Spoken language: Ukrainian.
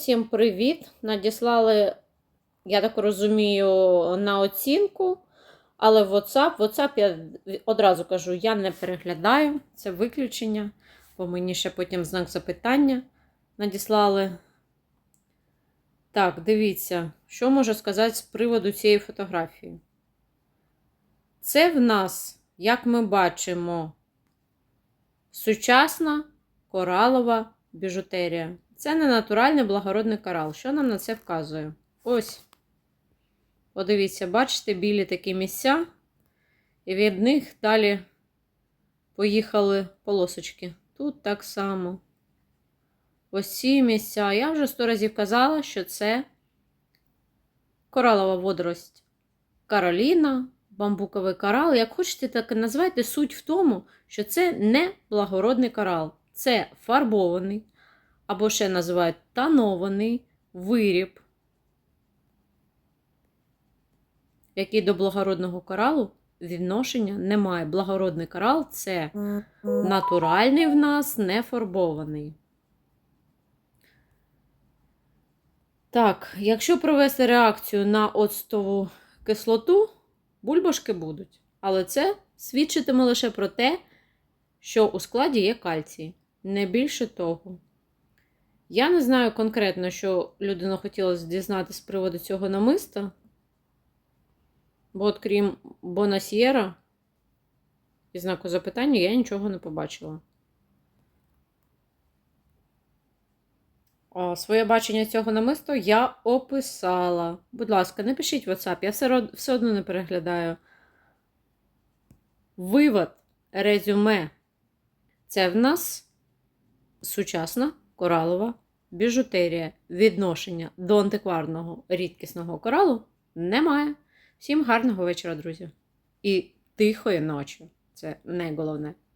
Всім привіт! Надіслали, я так розумію, на оцінку. Але WhatsApp, WhatsApp я одразу кажу, я не переглядаю. Це виключення, бо мені ще потім знак запитання надіслали. Так, дивіться, що можу сказати з приводу цієї фотографії. Це в нас, як ми бачимо, сучасна коралова біжутерія. Це не натуральний благородний корал. Що нам на це вказує? Ось. Подивіться, бачите, білі такі місця, і від них далі поїхали полосочки. Тут так само. Ось ці місця. Я вже сто разів казала, що це коралова водорость. Кароліна, бамбуковий корал. Як хочете, так і назвайте. Суть в тому, що це не благородний корал. Це фарбований, або ще називають тонований виріб, який до благородного коралу відношення не має. Благородний корал це натуральний в нас, не фарбований. Так, якщо провести реакцію на оцтову кислоту, бульбашки будуть. Але це свідчитиме лише про те, що у складі є кальцій. Не більше того. Я не знаю конкретно, що людина хотіла дізнатися з приводу цього намиста. Бо, от крім Бонасьєра і знаку запитання, я нічого не побачила. О, своє бачення цього намисту я описала. Будь ласка, напишіть в WhatsApp, я все одно не переглядаю. Вивод, резюме. Це в нас сучасна коралова біжутерія. Відношення до антикварного рідкісного коралу немає. Всім гарного вечора, друзі. І тихої ночі. Це найголовне.